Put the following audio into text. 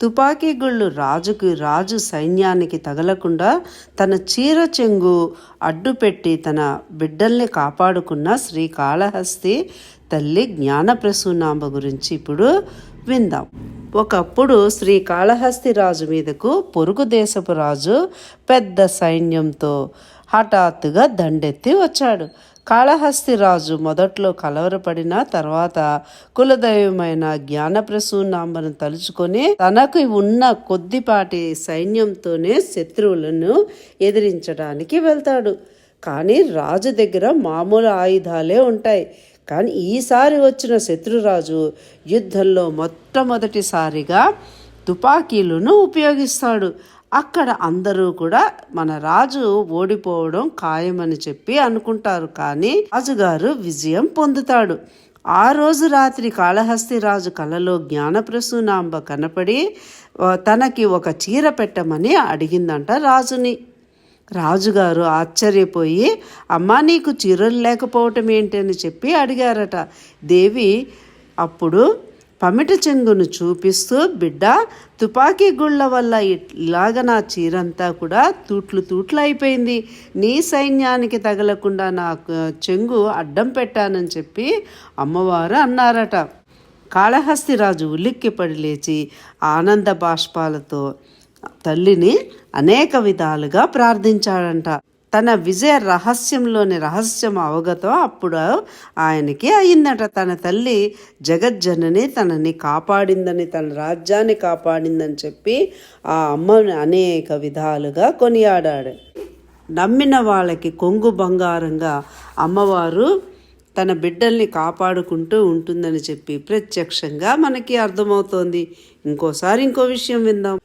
తుపాకీ గుళ్ళు రాజుకు రాజు సైన్యానికి తగలకుండా తన చీర చెంగు అడ్డుపెట్టి తన బిడ్డల్ని కాపాడుకున్న శ్రీకాళహస్తి తల్లి జ్ఞానప్రసూనాంబ గురించి ఇప్పుడు విందాం. ఒకప్పుడు శ్రీకాళహస్తి రాజు మీదకు పొరుగు దేశపు రాజు పెద్ద సైన్యంతో హఠాత్తుగా దండెత్తి వచ్చాడు. కాళహస్తి రాజు మొదట్లో కలవరపడిన తర్వాత కులదైవమైన జ్ఞానప్రసూనాంబను తలుచుకొని తనకు ఉన్న కొద్దిపాటి సైన్యంతోనే శత్రువులను ఎదిరించడానికి వెళ్తాడు. కానీ రాజు దగ్గర మామూలు ఆయుధాలే ఉంటాయి. కానీ ఈసారి వచ్చిన శత్రురాజు యుద్ధంలో మొట్టమొదటిసారిగా తుపాకీలను ఉపయోగిస్తాడు. అక్కడ అందరూ కూడా మన రాజు ఓడిపోవడం ఖాయమని చెప్పి అనుకుంటారు కానీ రాజుగారు విజయం పొందుతాడు. ఆ రోజు రాత్రి కాళహస్తి రాజు కలలో జ్ఞానప్రసూనాంబ కనపడి తనకి ఒక చీర పెట్టమని అడిగిందంట రాజుని. రాజుగారు ఆశ్చర్యపోయి అమ్మా నీకు చీరలు లేకపోవటం ఏంటి అని చెప్పి అడిగారట. దేవి అప్పుడు పమిట చెంగును చూపిస్తూ బిడ్డ తుపాకీ గుళ్ళ వల్ల ఇలాగ నా చీరంతా కూడా తూట్లు తూట్లు అయిపోయింది. నీ సైన్యానికి తగలకుండా నా చెంగు అడ్డం పెట్టానని చెప్పి అమ్మవారు అన్నారట. కాళహస్తి రాజు ఉలిక్కిపడి లేచి ఆనంద బాష్పాలతో తల్లిని అనేక విధాలుగా ప్రార్థించాడంట. తన విజయ రహస్యంలోని రహస్యం అవగతం అప్పుడు ఆయనకి అయిందట. తన తల్లి జగజ్జనని తనని కాపాడిందని తన రాజ్యాన్ని కాపాడిందని చెప్పి ఆ అమ్మని అనేక విధాలుగా కొనియాడాడు. నమ్మిన వాళ్ళకి కొంగు బంగారంగా అమ్మవారు తన బిడ్డల్ని కాపాడుకుంటూ ఉంటుందని చెప్పి ప్రత్యక్షంగా మనకి అర్థమవుతోంది. ఇంకోసారి ఇంకో విషయం విందాం.